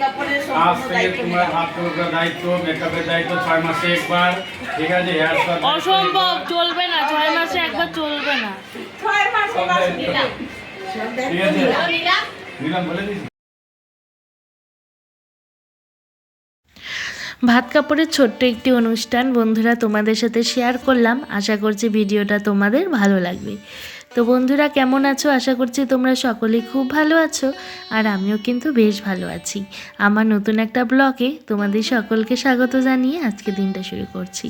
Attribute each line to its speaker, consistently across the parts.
Speaker 1: কাপড়ের
Speaker 2: আজ থেকে তোমার হাত তোলার দায়িত্ব মেকআপের দায়িত্ব ছয় মাসে একবার ঠিক আছে? হেয়ার
Speaker 3: অসম্ভব চলবে না ছয় মাসে একবার চলবে না।
Speaker 1: ছয় মাস
Speaker 2: ঠিক আছে।
Speaker 1: নিলাম।
Speaker 2: বলে দিস।
Speaker 3: ভাত কাপড়ের ছোট্ট একটি অনুষ্ঠান বন্ধুরা তোমাদের সাথে শেয়ার করলাম। আশা করছি ভিডিওটা তোমাদের ভালো লাগবে। তো বন্ধুরা, কেমন আছো? আশা করছি তোমরা সকলেই খুব ভালো আছো আর আমিও কিন্তু বেশ ভালো আছি। আমার নতুন একটা ব্লগে তোমাদের সকলকে স্বাগত জানিয়ে আজকে দিনটা শুরু করছি।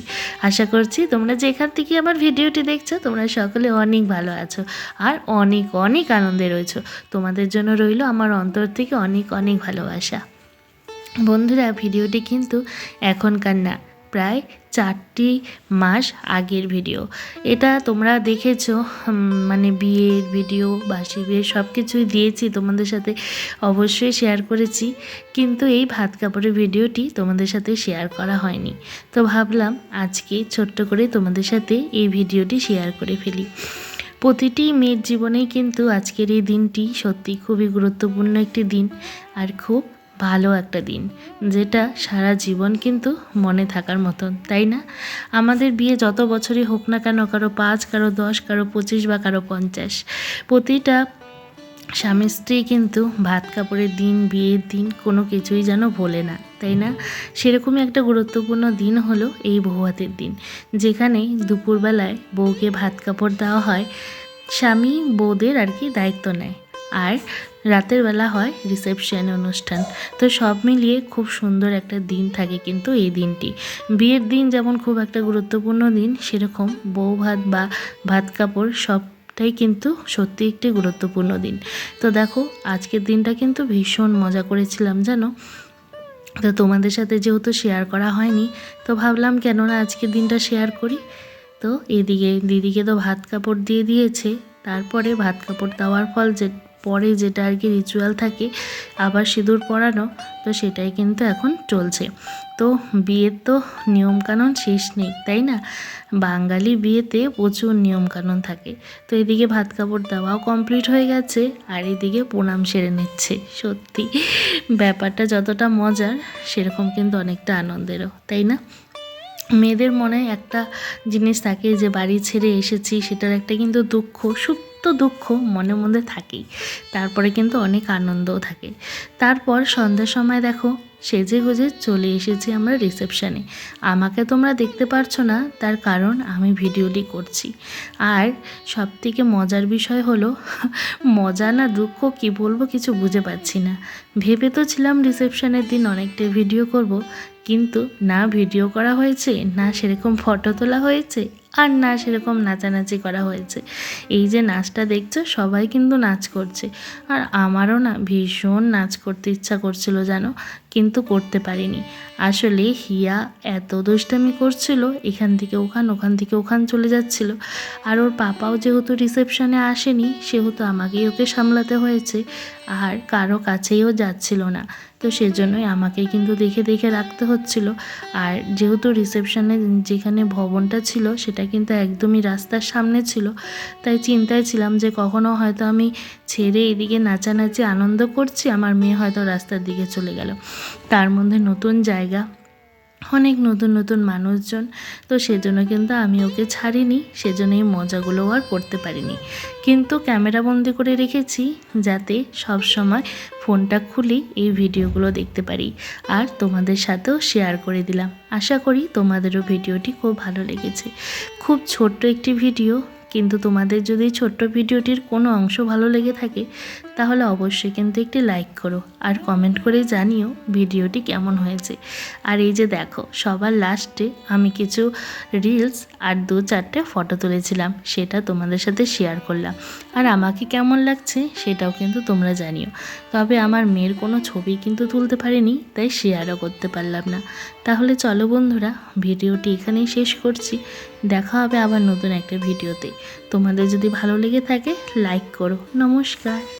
Speaker 3: আশা করছি তোমরা যেখান থেকে আমার ভিডিওটি দেখছ, তোমরা সকলে অনেক ভালো আছো আর অনেক অনেক আনন্দে রয়েছো। তোমাদের জন্য রইল আমার অন্তর থেকে অনেক অনেক ভালোবাসা। বন্ধুরা, ভিডিওটি কিন্তু এখনকার না প্রায় চারটি মাস আগের ভিডিও এটা তোমরা দেখেছ মানে বিয়ের ভিডিও বাসি বিয়ে সব কিছুই দিয়েছি তোমাদের সাথে, অবশ্যই শেয়ার করেছি। কিন্তু এই ভাত কাপড়ের ভিডিওটি তোমাদের সাথে শেয়ার করা হয়নি। তো ভাবলাম আজকে ছোট্ট করে তোমাদের সাথে এই ভিডিওটি শেয়ার করে ফেলি। প্রতিটি মেয়ের জীবনেই কিন্তু আজকের এই দিনটি সত্যি খুবই গুরুত্বপূর্ণ একটি দিন। আর খুব ভালো একটা দিন, যেটা সারা জীবন কিন্তু মনে থাকার মতন, তাই না? আমাদের বিয়ে যত বছরই হোক না কেন, কারও পাঁচ, কারও দশ, কারও পঁচিশ বা কারও পঞ্চাশ, প্রতিটা স্বামী স্ত্রী কিন্তু ভাত কাপড়ের দিন, বিয়ের দিন কোনো কিছুই যেন ভোলে না, তাই না? সেরকমই একটা গুরুত্বপূর্ণ দিন হলো এই বৌভাতের দিন, যেখানে দুপুরবেলায় বউকে ভাত কাপড় দেওয়া হয়, স্বামী বউদের আর কি দায়িত্ব নেয়। আর রাতের বেলা হয় রিসেপশন অনুষ্ঠান। তো সব মিলিয়ে খুব সুন্দর একটা দিন থাকে কিন্তু এই দিনটি। বিয়ের দিন যেমন খুব একটা গুরুত্বপূর্ণ দিন, সেরকম বউ ভাত বা ভাত কাপড় সবটাই কিন্তু সত্যি একটি গুরুত্বপূর্ণ দিন। তো দেখো, আজকের দিনটা কিন্তু ভীষণ মজা করেছিলাম, জানো? তো তোমাদের সাথে যেহেতু শেয়ার করা হয়নি, তো ভাবলাম কেননা আজকের দিনটা শেয়ার করি। তো এদিকে দিদিকে তো ভাত কাপড় দিয়ে দিয়েছে, তারপরে ভাত কাপড় দেওয়ার ফল যে পরে যেটা আর কি রিচুয়াল থাকে, আবার সিঁদুর পরানো, তো সেটাই কিন্তু এখন চলছে। তো বিয়ের তো নিয়মকানুন শেষ নেই, তাই না? বাঙালি বিয়েতে প্রচুর নিয়মকানুন থাকে। তো এদিকে ভাত কাপড় দেওয়াও কমপ্লিট হয়ে গেছে, আর এদিকে প্রণাম সেরে নিচ্ছে, সত্যি। ব্যাপারটা যতটা মজার, সেরকম কিন্তু অনেকটা আনন্দেরও, তাই না? মেয়েদের মনে একটা জিনিস থাকে যে, বাড়ি ছেড়ে এসেছি, সেটার একটা কিন্তু দুঃখ সুপ্ত দুঃখ মনে মধ্যে থাকেই। তারপরে কিন্তু অনেক আনন্দও থাকে। তারপর সন্ধ্যার সময় দেখো, সেজে গুজে চলে এসেছি আমরা রিসেপশানে আমাকে তোমরা দেখতে পারছ না, তার কারণ আমি ভিডিওটি করছি। আর সব থেকে মজার বিষয় হলো, মজা না দুঃখ কি বলব কিছু বুঝে পাচ্ছি না। ভেবে তো ছিলাম রিসেপশনের দিন অনেকটা ভিডিও করব কিন্তু না ভিডিও করা হয়েছে, না সেরকম ফটো তোলা হয়েছে আর না সেরকম নাচানাচি করা হয়েছে। এই যে নাচটা দেখছ, সবাই কিন্তু নাচ করছে। আর আমারও না ভীষণ নাচ করতে ইচ্ছা করছিল জানো, কিন্তু করতে পারিনি। আসলে হিয়া এত দুষ্টামি করছিল, এখান থেকে ওখান ওখান থেকে ওখান চলে যাচ্ছিল। আর ওর পাপাও যেহেতু রিসেপশনে আসেনি, সেহেতু আমাকেই ওকে সামলাতে হয়েছে। আর কারও কাছেইও যাচ্ছিল না। তো সেজন্যই আমাকে কিন্তু দেখে দেখে রাখতে হচ্ছিল। আর যেহেতু রিসেপশনে যেখানে ভবনটা ছিল, সেটা কিন্তু একদমই রাস্তার সামনে ছিল। তাই চিন্তায় ছিলাম যে কখনো হয়তো আমি ছেড়ে এদিকে নাচানাচি আনন্দ করছি, আমার মেয়ে হয়তো রাস্তার দিকে চলে গেল। তার মধ্যে নতুন জায়গা অনেক নতুন নতুন মানুষজন, তো সেজন্য কিন্তু আমি ওকে ছাড়িনি, সেজন্য এই মজাগুলো আর করতে পারিনি। কিন্তু ক্যামেরা বন্দি করে রেখেছি যাতে সব সময় ফোনটা খুলি, এই ভিডিওগুলো দেখতে পারি। আর তোমাদের সাথেও শেয়ার করে দিলাম। আশা করি তোমাদেরও ভিডিওটি খুব ভালো লেগেছে। খুব ছোট্ট একটি ভিডিও, কিন্তু তোমাদের যদি ছোট্ট ভিডিওটির কোনো অংশ ভালো লেগে থাকে তাহলে অবশ্যই কিন্তু একটি লাইক করো আর কমেন্ট করে জানিও ভিডিওটি কেমন হয়েছে। আর এই যে দেখো, সবার লাস্টে আমি কিছু রিলস আর দু চারটে ফটো তুলেছিলাম, সেটা তোমাদের সাথে শেয়ার করলাম। আর আমাকে কেমন লাগছে সেটাও কিন্তু তোমরা জানিও। তবে আমার মেয়ের কোনো ছবি কিন্তু তুলতে পারিনি, তাই শেয়ারও করতে পারলাম না। তাহলে চলো বন্ধুরা, ভিডিওটি এখানেই শেষ করছি। দেখা হবে আবার নতুন একটা ভিডিওতে। তোমাদের যদি ভালো লেগে থাকে লাইক করো। নমস্কার।